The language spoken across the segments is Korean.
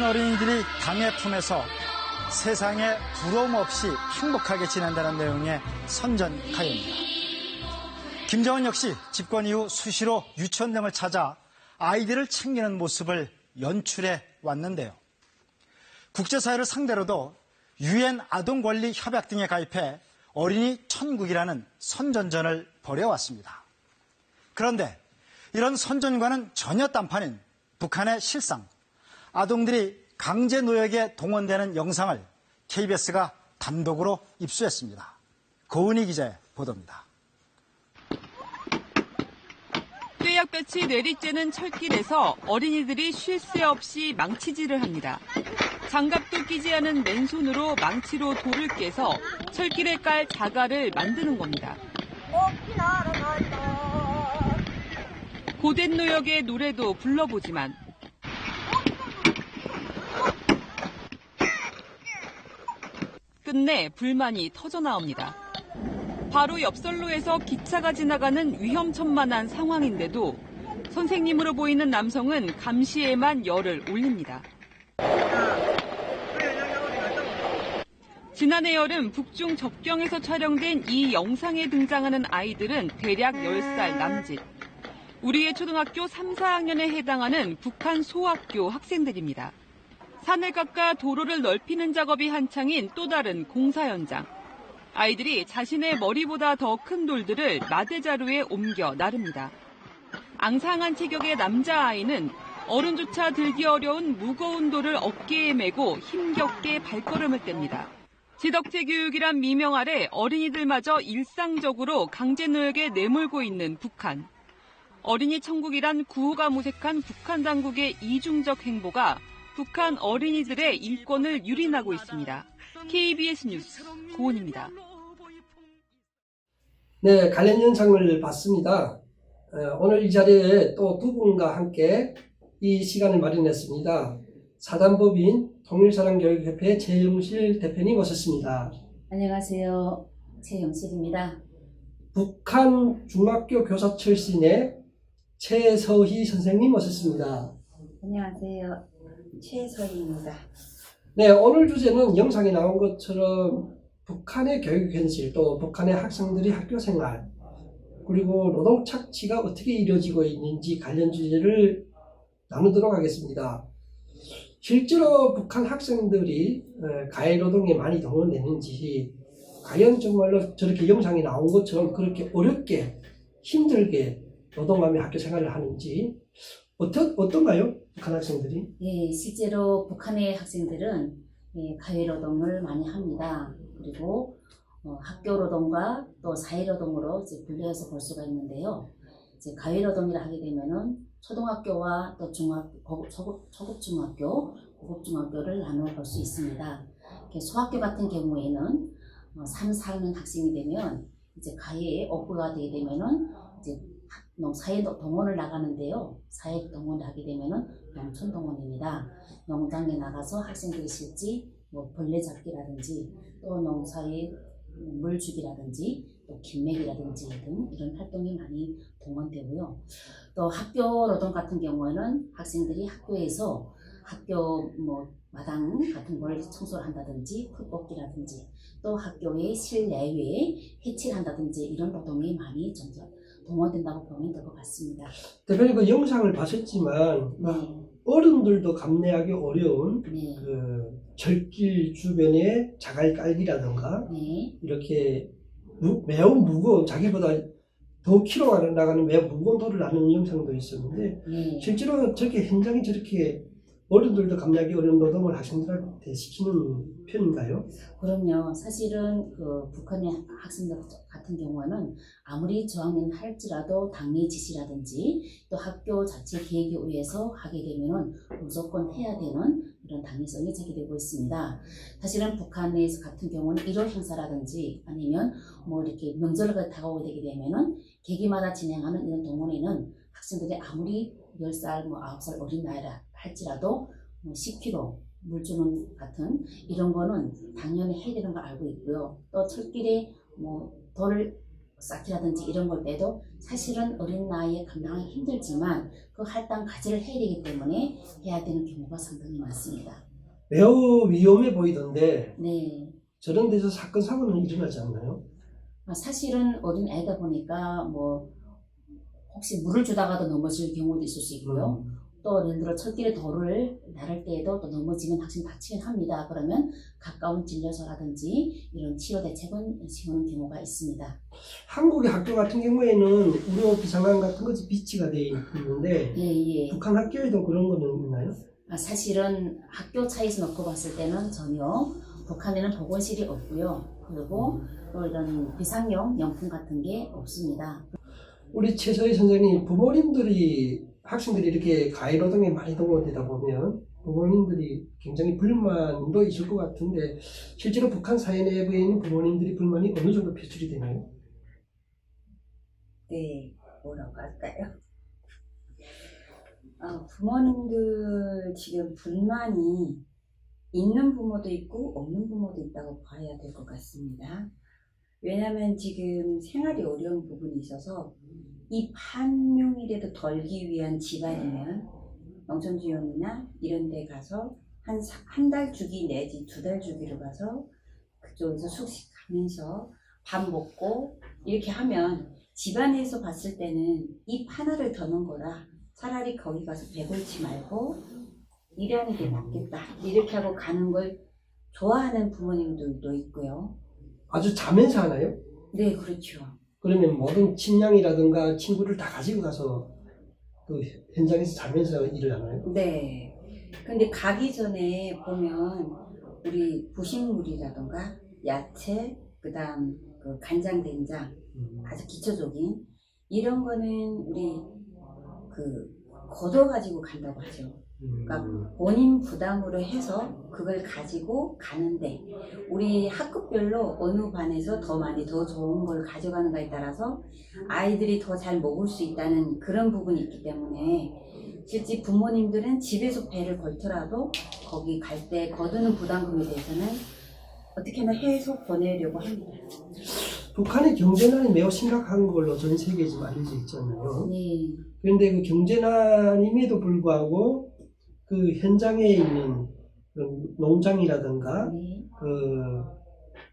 북한 어린이들이 당의 품에서 세상에 부러움 없이 행복하게 지낸다는 내용의 선전 가요입니다. 김정은 역시 집권 이후 수시로 유치원 등을 찾아 아이들을 챙기는 모습을 연출해 왔는데요. 국제사회를 상대로도 유엔 아동권리 협약 등에 가입해 어린이 천국이라는 선전전을 벌여왔습니다. 그런데 이런 선전과는 전혀 딴판인 북한의 실상, 아동들이 강제 노역에 동원되는 영상을 KBS가 단독으로 입수했습니다. 고은희 기자의 보도입니다. 떼약볕이 내리쬐는 철길에서 어린이들이 쉴 새 없이 망치질을 합니다. 장갑도 끼지 않은 맨손으로 망치로 돌을 깨서 철길에 깔 자갈을 만드는 겁니다. 고된 노역의 노래도 불러보지만 끝내 불만이 터져 나옵니다. 바로 옆선로에서 기차가 지나가는 위험천만한 상황인데도 선생님으로 보이는 남성은 감시에만 열을 올립니다. 지난해 여름 북중 접경에서 촬영된 이 영상에 등장하는 아이들은 대략 10살 남짓. 우리의 초등학교 3, 4학년에 해당하는 북한 소학교 학생들입니다. 산을 깎아 도로를 넓히는 작업이 한창인 또 다른 공사 현장. 아이들이 자신의 머리보다 더 큰 돌들을 마대자루에 옮겨 나릅니다. 앙상한 체격의 남자아이는 어른조차 들기 어려운 무거운 돌을 어깨에 메고 힘겹게 발걸음을 뗍니다. 지덕체 교육이란 미명 아래 어린이들마저 일상적으로 강제노역에 내몰고 있는 북한. 어린이 천국이란 구호가 무색한 북한 당국의 이중적 행보가 북한 어린이들의 인권을 유린하고 있습니다. KBS 뉴스 고은입니다. 네, 관련 영상을 봤습니다. 어, 오늘 이 자리에 또 두 분과 함께 이 시간을 마련했습니다. 사단법인 통일사랑교육협회 최영실 대표님 오셨습니다. 안녕하세요. 최영실입니다. 북한 중학교 교사 출신의 최서희 선생님 오셨습니다. 안녕하세요. 최서희입니다. 네, 오늘 주제는 영상에 나온 것처럼 북한의 교육 현실, 또 북한의 학생들이 학교 생활, 그리고 노동 착취가 어떻게 이루어지고 있는지 관련 주제를 나누도록 하겠습니다. 실제로 북한 학생들이 어, 가해 노동에 많이 동원되는지, 과연 정말로 저렇게 영상이 나온 것처럼 그렇게 어렵게 힘들게 노동하며 학교 생활을 하는지, 어떤, 어떤가요? 북한 학생들이? 예, 실제로 북한의 학생들은 예, 가외 노동을 많이 합니다. 그리고 어, 학교 노동과 또 사회 노동으로 이제 분류해서 볼 수가 있는데요. 이제 가외 노동이라 하게 되면은 초등학교와 또 중학, 고급, 초급, 초급 중학교, 고급 중학교를 나누어 볼 수 있습니다. 소학교 같은 경우에는 어, 3, 4학년 학생이 되면 이제 가해에 업부가 되게 되면은 이제 농- 사회 동원을 나가는데요. 사회 동원을 하게 되면은 농촌 동원입니다. 농장에 나가서 학생들이 실지 뭐 벌레 잡기라든지 또 농사에 물 주기라든지 또 김맥이라든지 등 이런 활동이 많이 동원되고요. 또 학교 노동 같은 경우에는 학생들이 학교에서 학교 뭐 마당 같은 걸 청소를 한다든지 풀 뽑기라든지 또 학교의 실내외에 해치를 한다든지 이런 노동이 많이 점점 동원된다고 보면 될 것 같습니다. 대표님 그 영상을 봤었지만 네, 어른들도 감내하기 어려운 네, 그 절길 주변에 자갈 깔기라든가 네, 이렇게 무- 매우 무거운 자기보다 더 키로가 나가는 매우 무거운 돌을 나누는 영상도 있었는데 네. 실제로 저렇게 현장이 저렇게 어른들도 감내하기 어려운 노동을 학생들한테 시키는 편인가요? 그럼요. 사실은 그 북한의 학생들 같은 경우는 아무리 저학년 할지라도 당의 지시라든지 또 학교 자체 계획에 의해서 하게 되면은 무조건 해야 되는 이런 당위성이 제기되고 있습니다. 사실은 북한에서 같은 경우는 일월 행사라든지 아니면 뭐 이렇게 명절을 다가오게 되게 되면은 계기마다 진행하는 이런 동원에는 학생들이 아무리 10살, 뭐 9살 어린 나이라 할지라도 뭐 10kg 물 주는 같은 이런 거는 당연히 해야 되는 걸 알고 있고요. 또 철길에 뭐 돌을 쌓기라든지 이런 걸 때도 사실은 어린 나이에 감당하기 힘들지만 그 할당 가지를 해야 되기 때문에 해야 되는 경우가 상당히 많습니다. 매우 위험해 보이던데 네. 저런 데서 사건 사고는 일어나지 않나요? 아, 사실은 어린 애다 보니까 뭐 혹시 물을 주다가도 넘어질 경우도 있을 수 있고요. 음. 또 예를 들어 철길에 돌을 나를 때에도 또 넘어지면 학생 다치긴 합니다. 그러면 가까운 진료소라든지 이런 치료 대책은 세우는 경우가 있습니다. 한국의 학교 같은 경우에는 우려 비상함 같은 것이 비치가 되어 있는데 예, 예. 북한 학교에도 그런 거는 있나요? 아, 사실은 학교 차에서 놓고 봤을 때는 전혀 북한에는 보건실이 없고요. 그리고 또 이런 비상용 용품 같은 게 없습니다. 우리 최서희 선생님 부모님들이 학생들이 이렇게 가해노동에 많이 동원되다 보면 부모님들이 굉장히 불만도 있을 것 같은데 실제로 북한 사회 내부에 있는 부모님들이 불만이 어느 정도 표출이 되나요? 네, 뭐라고 할까요? 어, 부모님들 지금 불만이 있는 부모도 있고 없는 부모도 있다고 봐야 될 것 같습니다. 왜냐하면 지금 생활이 어려운 부분이 있어서 이 판명이라도 덜기 위한 집안이면 농촌지원이나 이런 데 가서 한 한 달 주기 내지 두 달 주기로 가서 그쪽에서 숙식하면서 밥 먹고 이렇게 하면 집안에서 봤을 때는 입 하나를 더는 거라 차라리 거기 가서 배골치 말고 일하는 게 낫겠다 이렇게 하고 가는 걸 좋아하는 부모님들도 있고요. 아주 자면서 하나요? 네, 그렇죠. 그러면 모든 친량이라든가 친구를 다 가지고 가서 그 현장에서 자면서 일을 하나요? 네. 근데 가기 전에 보면 우리 부식물이라든가 야채, 그다음 그 간장, 된장 음. 아주 기초적인 이런 거는 우리 그 걷어 가지고 간다고 하죠. 그러니까 본인 부담으로 해서 그걸 가지고 가는데 우리 학급별로 어느 반에서 더 많이 더 좋은 걸 가져가는가에 따라서 아이들이 더 잘 먹을 수 있다는 그런 부분이 있기 때문에 실제 부모님들은 집에서 배를 걸더라도 거기 갈 때 거두는 부담금에 대해서는 어떻게나 해서 보내려고 합니다. 북한의 경제난이 매우 심각한 걸로 전 세계에 지금 알려져 있잖아요. 네. 그런데 그 경제난임에도 불구하고 그 현장에 있는 그 농장이라든가 네. 그,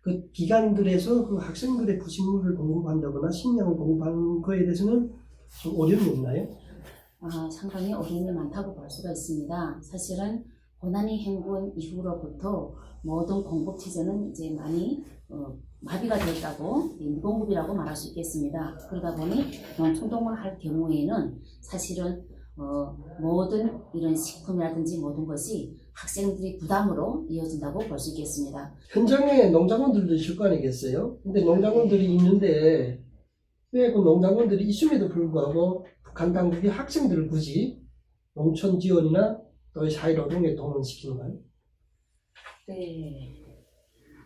그 기관들에서 그 학생들의 부식물을 공급한다거나 식량을 공급하는 거에 대해서는 좀 어려움이 없나요? 아, 상당히 어려움이 많다고 볼 수가 있습니다. 사실은 고난이 행군 이후로부터 모든 공급 체제는 이제 많이 어, 마비가 이 무공급이라고 말할 수 있겠습니다. 그러다 보니 농촌동을 할 경우에는 사실은 어, 모든 이런 식품이라든지 모든 것이 학생들이 부담으로 이어진다고 볼 수 있겠습니다. 현장에 농장원들도 있을 거 아니겠어요? 근데 농장원들이 있는데 왜 그 농장원들이 있음에도 불구하고 북한 당국이 학생들을 굳이 농촌 지원이나 또 사회노동에 동원시키는가요? 네.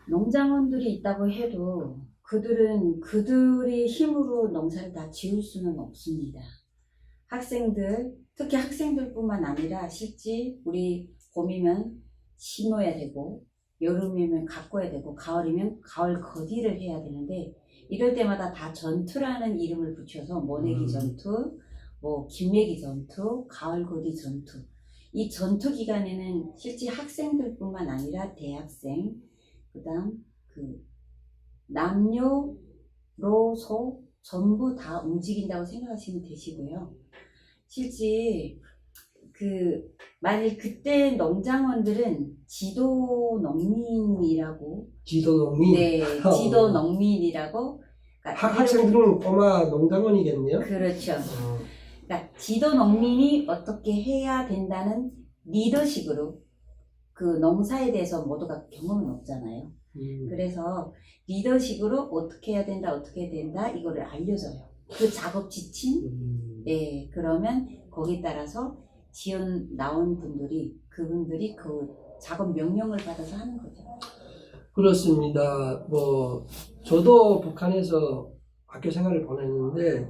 농장원들이 있다고 해도 그들은 그들의 힘으로 농사를 다 지을 수는 없습니다. 학생들, 특히 학생들뿐만 아니라 실제 우리 봄이면 심어야 되고 여름이면 가꿔야 되고 가을이면 가을 거디를 해야 되는데 이럴 때마다 다 전투라는 이름을 붙여서 모내기 음. 전투, 뭐 김매기 전투, 가을 거디 전투 이 전투 기간에는 실제 학생들뿐만 아니라 대학생, 그다음 그 남녀로소 전부 다 움직인다고 생각하시면 되시고요. 실제 그 만일 그때 농장원들은 지도 농민이라고 지도농이 네 지도 농민이라고 그러니까 학- 학생들은 꼬마 농장원이겠네요. 그렇죠. 어, 그러니까 지도 농민이 어떻게 해야 된다는 리더식으로 그 농사에 대해서 모두가 경험은 없잖아요. 음. 그래서 리더식으로 어떻게 해야 된다, 어떻게 해야 된다 이거를 알려줘요. 그 작업 지침, 음. 예, 그러면 거기에 따라서 지원 나온 분들이 그분들이 그 작업 명령을 받아서 하는 거죠. 그렇습니다. 뭐 저도 북한에서 학교 생활을 보냈는데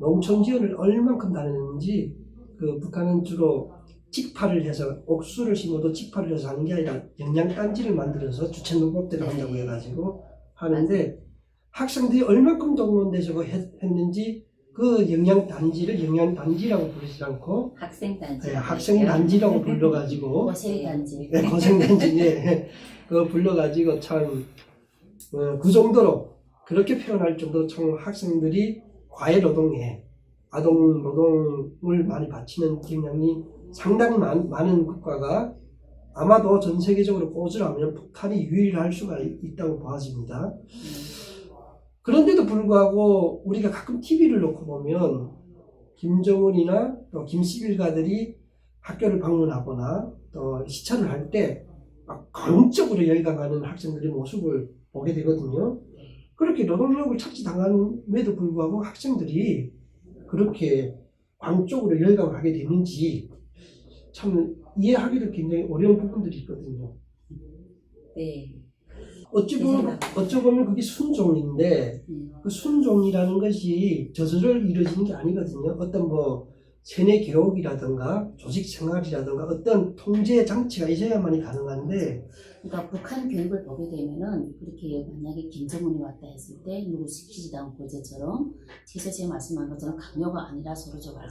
농촌 지원을 얼만큼 다녔는지 그 북한은 주로 직파를 해서 옥수를 심어도 직파를 해서 하는 게 아니라 영양단지를 만들어서 주체 농법대로 한다고 해가지고 하는데 학생들이 얼마큼 했, 했는지 그 영양 단지를 영양 단지라고 부르지 않고 학생 단지. 예, 학생 단지라고 불러가지고 고생 단지. 예, 고생 단지 예, 그거 불러가지고 참그 정도로 그렇게 표현할 정도로 참 학생들이 과외 노동에 아동 노동을 많이 바치는 경향이 상당히 많, 많은 국가가 아마도 전 세계적으로 꼽으라면 북한이 유일할 수가 있- 있다고 보아집니다. 그런데도 불구하고 우리가 가끔 TV를 놓고 보면 김정은이나 또 김시빌가들이 학교를 방문하거나 또 시찰을 할 때 막 강적으로 열광하는 학생들의 모습을 보게 되거든요. 그렇게 노동력을 착취당함에도 불구하고 학생들이 그렇게 광적으로 열광하게 되는지 참 이해하기도 굉장히 어려운 부분들이 있거든요. 네. 어찌 보면, 어찌 보면 그게 순종인데 음. 그 순종이라는 것이 저절로 이루어지는 게 아니거든요. 어떤 뭐 세뇌 교육이라든가 조직 생활이라든가 어떤 통제 장치가 있어야만이 가능한데 그러니까 북한 교육을 보게 되면은 그렇게 만약에 김정은이 왔다 했을 때 누구 시키지도 않고 이제처럼 제가 말씀한 것처럼 강요가 아니라 서로 저 말-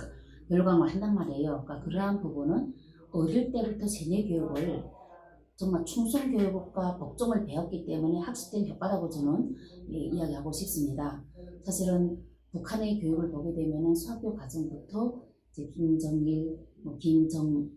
열광을 한단 말이에요. 그러니까 그러한 부분은 어릴 때부터 세뇌 교육을 정말 충성 교육과 복종을 배웠기 때문에 학습된 효과라고 저는 예, 이야기하고 싶습니다. 사실은 북한의 교육을 보게 되면은 수학교 과정부터 이제 김정일, 뭐 김정은,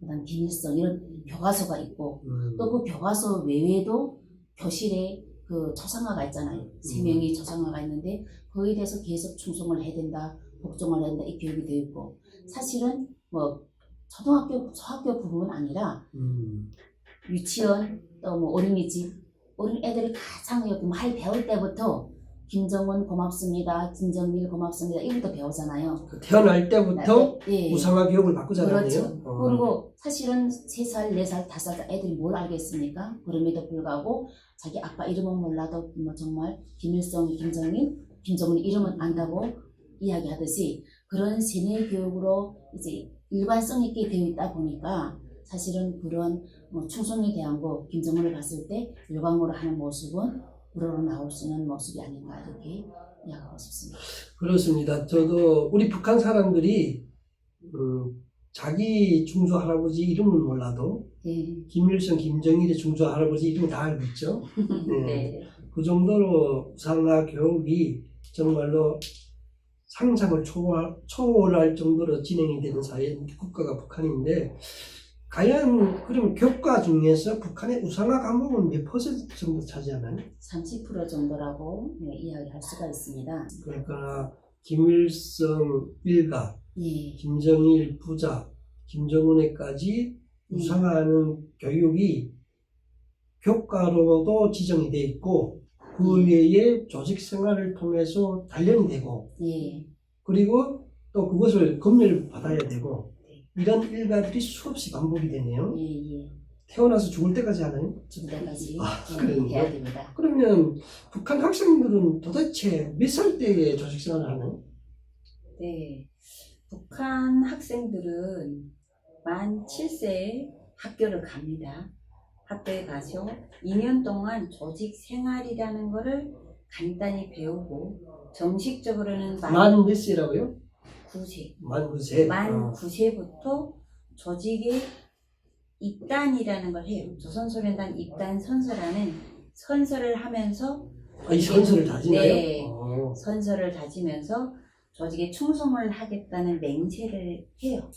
그다음 김일성 이런 교과서가 있고 음, 또그 교과서 외에도 교실에 그 초상화가 있잖아요. 세 음. 명이 초상화가 있는데 거기에 대해서 계속 충성을 해야 된다, 복종을 해야 된다 이 교육이 되어 있고 사실은 뭐 초등학교, 소학교 부분은 아니라 음, 유치원 또 뭐 어린이집 어린 애들이 가장 여기 말 배울 때부터 김정은 고맙습니다, 김정일 고맙습니다 이것도 배우잖아요. 그 태어날 때부터 예. 우상화 교육을 받고 자라네요. 그렇죠. 어. 그리고 사실은 3살, 4살, 5살 애들이 뭘 알겠습니까? 그럼에도 불구하고 자기 아빠 이름은 몰라도 뭐 정말 김일성, 김정일, 김정은 이름은 안다고 이야기하듯이 그런 세뇌 교육으로 이제 일관성 있게 되어 있다 보니까 사실은 그런 뭐 충성에 대한 거 김정은을 봤을 때 일광으로 하는 모습은 우러러 나올 수 있는 모습이 아닌가 이렇게 이야기하고 싶습니다. 그렇습니다. 저도 우리 북한 사람들이 음, 자기 중조 할아버지 이름은 몰라도 예. 김일성, 김정일의 중조 할아버지 이름은 다 알고 있죠. 네. 네. 그 정도로 우상화 교육이 정말로 상상을 초월, 초월할 정도로 진행이 되는 사회 국가가 북한인데 과연 그럼 교과 중에서 북한의 우상화 과목은 몇 퍼센트 정도 차지하나요? 30% 정도라고 네, 이야기할 수가 있습니다. 그러니까 김일성 일가, 예. 김정일 부자, 김정은에까지 음. 우상화하는 교육이 교과로도 지정이 돼 있고 그 음. 외에 조직 생활을 통해서 단련이 되고 예. 그리고 또 그것을 검열을 받아야 되고 이런 일가들이 수없이 반복이 되네요. 예, 예. 태어나서 죽을 때까지 하나요? 죽을 때까지 아, 예, 그래요? 해야 됩니다. 그러면 북한 학생들은 도대체 몇 살 때에 조직 생활을 하나요? 네. 북한 학생들은 만 7세에 학교를 갑니다. 학교에 가서 2년 동안 조직 생활이라는 것을 간단히 배우고 정식적으로는 만 만 몇 세라고요? 9세. 만 9세. 만 어. 9세부터 조직에 입단이라는 걸 해요. 조선소련단 입단 선서라는 선서를 하면서 아, 이 선수를 다지나요? 네. 어. 선서를 다지면서 조직에 충성을 하겠다는 맹세를 해요.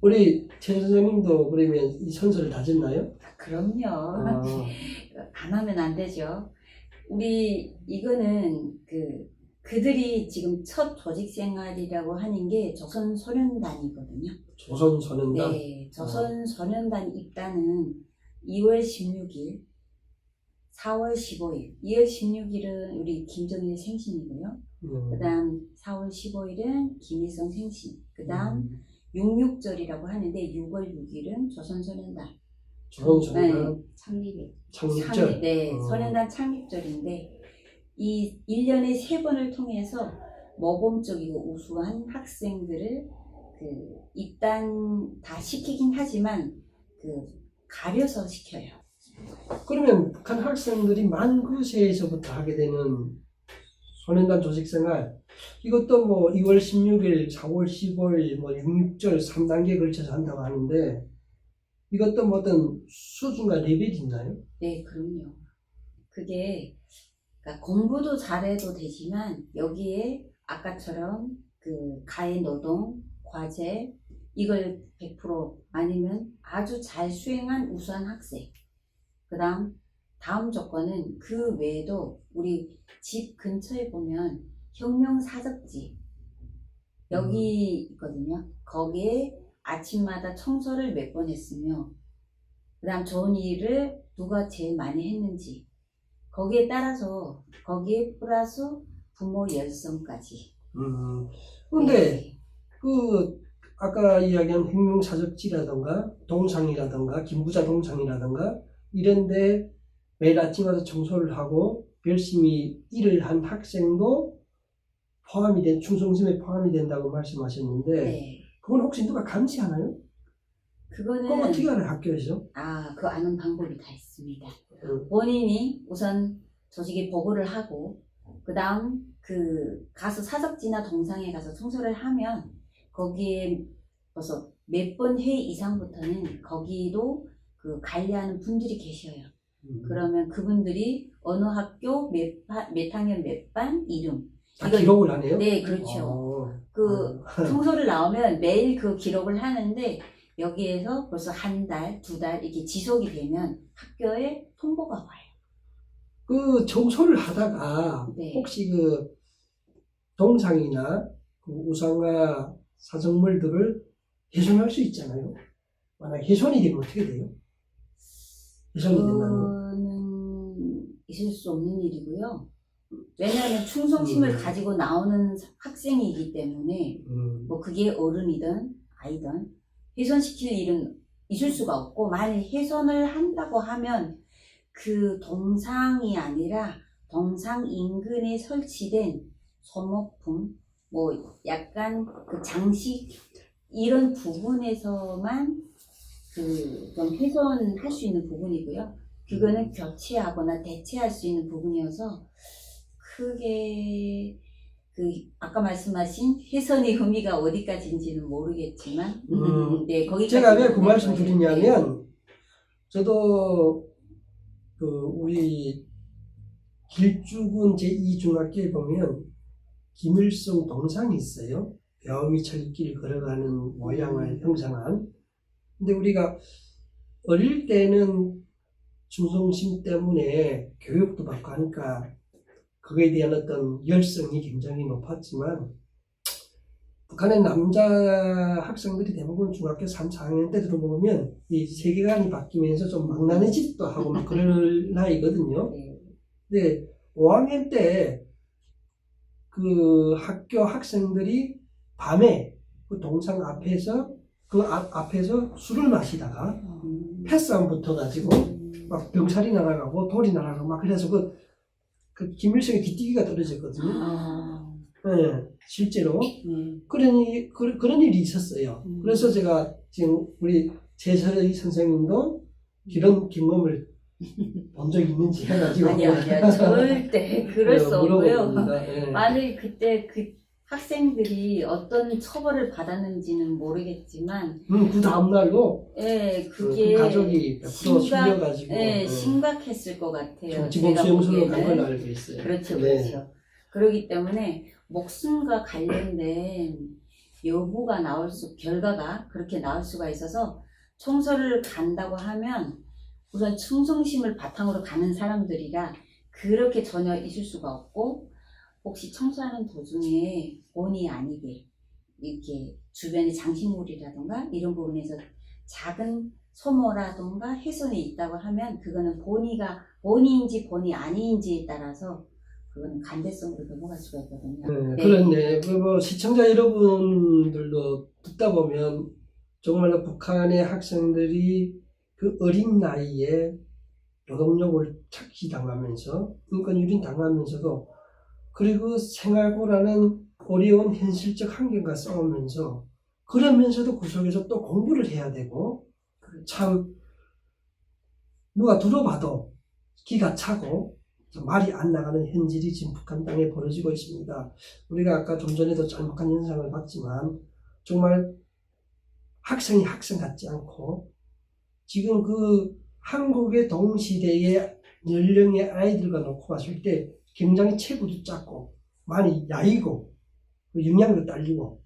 우리 최 선생님도 그러면 이 선수를 다졌나요? 아, 그럼요. 아, 안 하면 안 되죠. 우리 이거는 그 그들이 지금 첫 조직 생활이라고 하는 게 조선 소련단이거든요. 조선 소년단. 네, 조선 소련단 입단은 2월 16일, 4월 15일. 2월 16일은 우리 김정일 생신이고요. 음. 그다음 4월 15일은 김일성 생신. 그다음 음. 66절이라고 하는데 6월 6일은 조선 소년단 조선 소년단 네. 창립이 창립절. 창립, 네, 어. 소년단 창립절인데 이 1년에 세 번을 통해서 모범적이고 우수한 학생들을 그 입단 다 시키긴 하지만 그 가려서 시켜요. 그러면 북한 학생들이 만 9세에서부터 하게 되는 소년단 조직생활 이것도 뭐 2월 16일, 4월 15일, 뭐 6.6절 3단계에 걸쳐서 한다고 하는데 이것도 뭐 어떤 수준과 레벨이 있나요? 네, 그럼요. 그게 그러니까 공부도 잘해도 되지만 여기에 아까처럼 그 가해 노동, 과제 이걸 100% 아니면 아주 잘 수행한 우수한 학생. 그다음 다음 조건은 그 외에도 우리 집 근처에 보면 혁명 사적지 여기 있거든요. 거기에 아침마다 청소를 몇 번 했으며 그다음 좋은 일을 누가 제일 많이 했는지 거기에 따라서 거기에 플러스 부모 열성까지. 음. 근데 네. 그 아까 이야기한 혁명사적지라던가 동상이라던가 김부자 동상이라던가 이런데 매일 아침 와서 청소를 하고 열심히 일을 한 학생도 포함이 된 충성심에 포함이 된다고 말씀하셨는데 네. 그건 혹시 누가 감시하나요? 그거는 어떻게 알아요 학교에서? 아, 그 아는 방법이 다 있습니다. 음. 본인이 우선 조직에 보고를 하고 그다음 그 가서 사적지나 동상에 가서 청소를 하면 거기에 벌써 몇 번회 이상부터는 거기도 그 관리하는 분들이 계셔요. 음. 그러면 그분들이 어느 학교 몇, 파- 몇 학년 몇 반 이름. 다 이거- 기록을 하네요? 네, 그렇죠. 어. 그 어. 청소를 나오면 매일 그 기록을 하는데 여기에서 벌써 한 달, 두 달 이렇게 지속이 되면 학교에 통보가 와요. 그 청소를 하다가 네. 혹시 그 동상이나 그 우상과 사정물들을 훼손할 수 있잖아요. 만약 훼손이 되면 어떻게 돼요? 훼손이 된다면 그거는 있을 수 없는 일이고요. 왜냐하면 충성심을 음. 가지고 나오는 학생이기 때문에 음, 뭐 그게 어른이든 아이든 훼손시킬 일은 있을 수가 없고 만일 훼손을 한다고 하면 그 동상이 아니라 동상 인근에 설치된 소모품 뭐 약간 그 장식 이런 부분에서만 그좀 훼손할 수 있는 부분이고요. 그거는 교체하거나 대체할 수 있는 부분이어서 크게 그 아까 말씀하신 훼손의 의미가 어디까지인지는 모르겠지만 음, 네 거기까지 제가 왜 그 말씀 드리냐면 저도 그 우리 길쭉은 제2중학교에 보면 김일성 동상이 있어요. 배움이 철길 걸어가는 모양을 형상한. 근데 우리가 어릴 때는 충성심 때문에 교육도 받고 하니까 그거에 대한 어떤 열성이 굉장히 높았지만 북한의 남자 학생들이 대부분 중학교 3, 4학년 때 들어보면 이 세계관이 바뀌면서 좀 망나니짓도 하고 막 그럴 나이거든요. 네. 근데 5학년 때 그 학교 학생들이 밤에 그 동상 앞에서 그 앞, 앞에서 술을 마시다가 음. 패싸움 붙어가지고 막 병살이 날아가고 돌이 날아가고 막 그래서 그, 그 김일성의 귀띠기가 떨어졌거든요. 아, 네, 실제로. 네. 그런, 일- 그, 그런 일이 있었어요. 음. 그래서 제가 지금 우리 제설의 선생님도 이런 경험을 본 적이 있는지 해가지고 아니요, 아니요. 절대 그럴 수 없고요. 예. 만일 그때 그 학생들이 어떤 처벌을 받았는지는 모르겠지만, 음, 그 다음날도 예, 그, 그게 그 가족이 100% 심각- 실려가지고 예, 예. 심각했을 것 같아요. 지금 제가 수용소로 간 보기에는. 걸로 알고 있어요. 그렇죠, 네. 그렇죠. 그렇기 때문에 목숨과 관련된 여부가 나올 수, 결과가 그렇게 나올 수가 있어서 청소를 간다고 하면 우선 충성심을 바탕으로 가는 사람들이라 그렇게 전혀 있을 수가 없고 혹시 청소하는 도중에 본의 아니게 이렇게 주변에 장식물이라던가 이런 부분에서 작은 소모라던가 훼손이 있다고 하면 그거는 본의가 본의인지 본의 아니인지에 따라서 그거는 간대성으로 넘어갈 수가 있거든요. 네, 네. 그런데 그뭐 시청자 여러분들도 듣다 보면 정말로 북한의 학생들이 그 어린 나이에 노동력을 착취당하면서 인권 유린 당하면서도 그리고 생활고라는 어려운 현실적 환경과 싸우면서 그러면서도 그 속에서 또 공부를 해야 되고 참 누가 들어봐도 기가 차고 말이 안 나가는 현실이 지금 북한 땅에 벌어지고 있습니다. 우리가 아까 좀 전에도 짤막한 현상을 봤지만 정말 학생이 학생 같지 않고 지금 그 한국의 동시대의 연령의 아이들과 놓고 봤을 때 굉장히 체구도 작고 많이 야이고 그 영양도 딸리고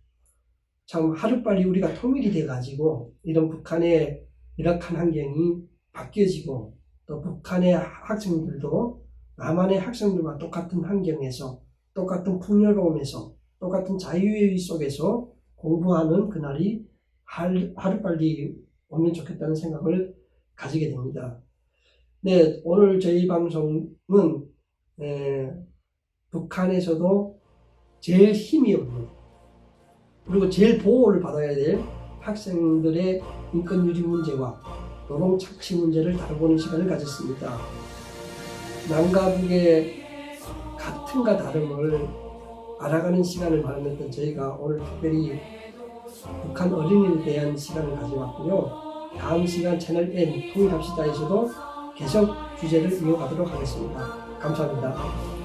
참 하루빨리 우리가 통일이 돼가지고 이런 북한의 열악한 환경이 바뀌어지고 또 북한의 학생들도 남한의 학생들과 똑같은 환경에서 똑같은 풍요로움에서 똑같은 자유의 속에서 공부하는 그날이 할- 하루빨리 오면 좋겠다는 생각을 가지게 됩니다. 네, 오늘 저희 방송은 에, 북한에서도 제일 힘이 없는 그리고 제일 보호를 받아야 될 학생들의 인권 유지 문제와 노동 착취 문제를 다뤄보는 시간을 가졌습니다. 남과 북의 같음과 다름을 알아가는 시간을 마련했던 저희가 오늘 특별히 북한 어린이에 대한 시간을 가져왔고요. 다음 시간 채널 N 통일합시다에서도 계속 주제를 이어가도록 하겠습니다. 감사합니다.